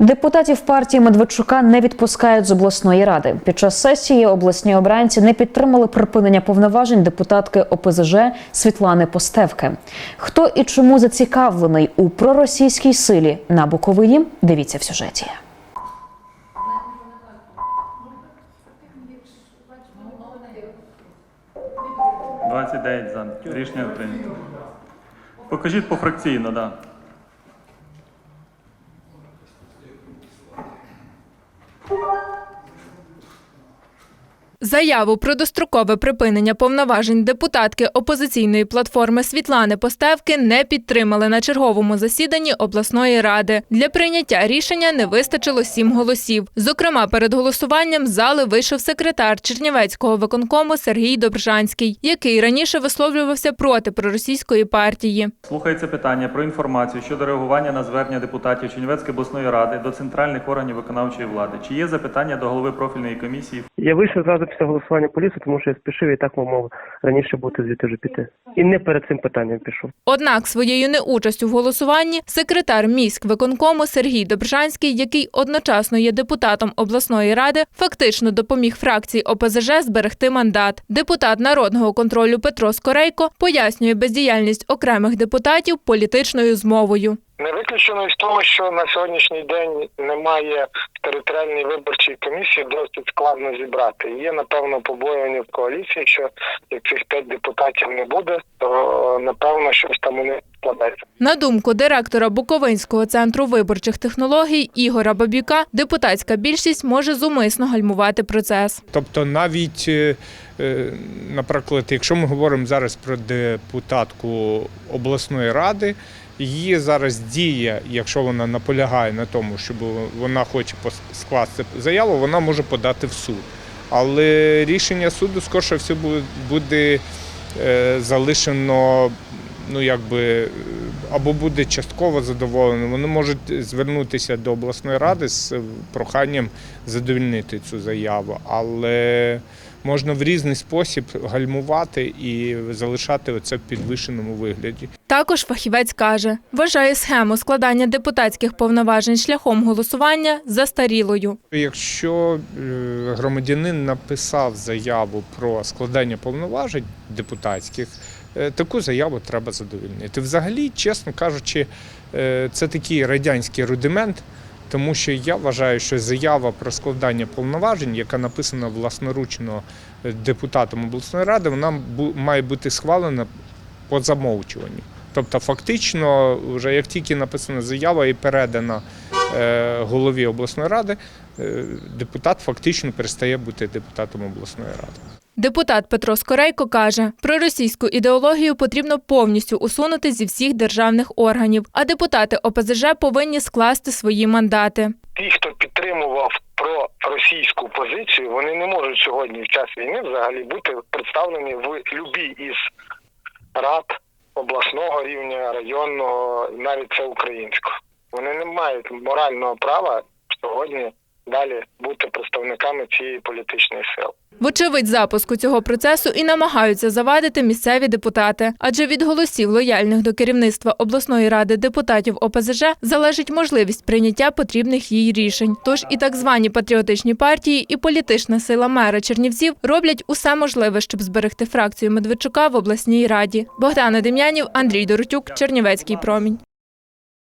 Депутатів партії Медведчука не відпускають з обласної ради. Під час сесії обласні обранці не підтримали припинення повноважень депутатки ОПЗЖ Світлани Постевки. Хто і чому зацікавлений у проросійській силі на Буковині? Дивіться в сюжеті. – 29 за. Рішення прийнято. Покажіть пофракційно, так. Да. Заяву про дострокове припинення повноважень депутатки опозиційної платформи Світлани Постевки не підтримали на черговому засіданні обласної ради. Для прийняття рішення не вистачило сім голосів. Зокрема, перед голосуванням з зали вийшов секретар Чернівецького виконкому Сергій Добржанський, який раніше висловлювався проти проросійської партії. Слухається питання про інформацію щодо реагування на звернення депутатів Чернівецької обласної ради до центральних органів виконавчої влади. Чи є запитання до голови профільної комісії? Я вийшов зразу після голосування поліції, тому що я спішив і так мав раніше бути звідти вже піти. І не перед цим питанням пішов. Однак своєю неучастю в голосуванні секретар міськвиконкому Сергій Добржанський, який одночасно є депутатом обласної ради, фактично допоміг фракції ОПЗЖ зберегти мандат. Депутат народного контролю Петро Скорейко пояснює бездіяльність окремих депутатів політичною змовою. Не виключено із того, що на сьогоднішній день немає територіальної виборчої комісії, досить складно зібрати. Є напевно побоювання в коаліції, що як цих п'ять депутатів не буде, то напевно щось там у них складеться. На думку директора Буковинського центру виборчих технологій Ігора Бабюка, депутатська більшість може зумисно гальмувати процес. Тобто навіть, е, е, наприклад, якщо ми говоримо зараз про депутатку обласної ради, її зараз дія, якщо вона наполягає на тому, щоб вона хоче скласти заяву, вона може подати в суд. Але рішення суду, скоріше все, буде е, залишено, ну якби. Або буде частково задоволено, вони можуть звернутися до обласної ради з проханням задовільнити цю заяву, але можна в різний спосіб гальмувати і залишати це в підвищеному вигляді. Також фахівець каже, вважає схему складання депутатських повноважень шляхом голосування застарілою. Якщо е, громадянин написав заяву про складання повноважень депутатських, е, таку заяву треба задовільнити. Взагалі, чесно кажучи, е, це такий радянський рудимент. Тому що я вважаю, що заява про складання повноважень, яка написана власноручно е, депутатом обласної ради, вона має бути схвалена по замовчуванню. Тобто, фактично, вже як тільки написана заява і передана е, голові обласної ради, е, депутат фактично перестає бути депутатом обласної ради. Депутат Петро Скорейко каже, проросійську ідеологію потрібно повністю усунути зі всіх державних органів, а депутати ОПЗЖ повинні скласти свої мандати. Ті, хто підтримував про російську позицію, вони не можуть сьогодні в час війни взагалі бути представлені в любій із рад обласного рівня, районного, навіть це українського. Вони не мають морального права сьогодні далі бути представниками цієї політичної сили. Вочевидь, запуску цього процесу і намагаються завадити місцеві депутати, адже від голосів лояльних до керівництва обласної ради депутатів ОПЗЖ залежить можливість прийняття потрібних їй рішень. Тож і так звані патріотичні партії, і політична сила мера Чернівців роблять усе можливе, щоб зберегти фракцію Медведчука в обласній раді. Богдана Дем'янів, Андрій Доротюк, Чернівецький промінь.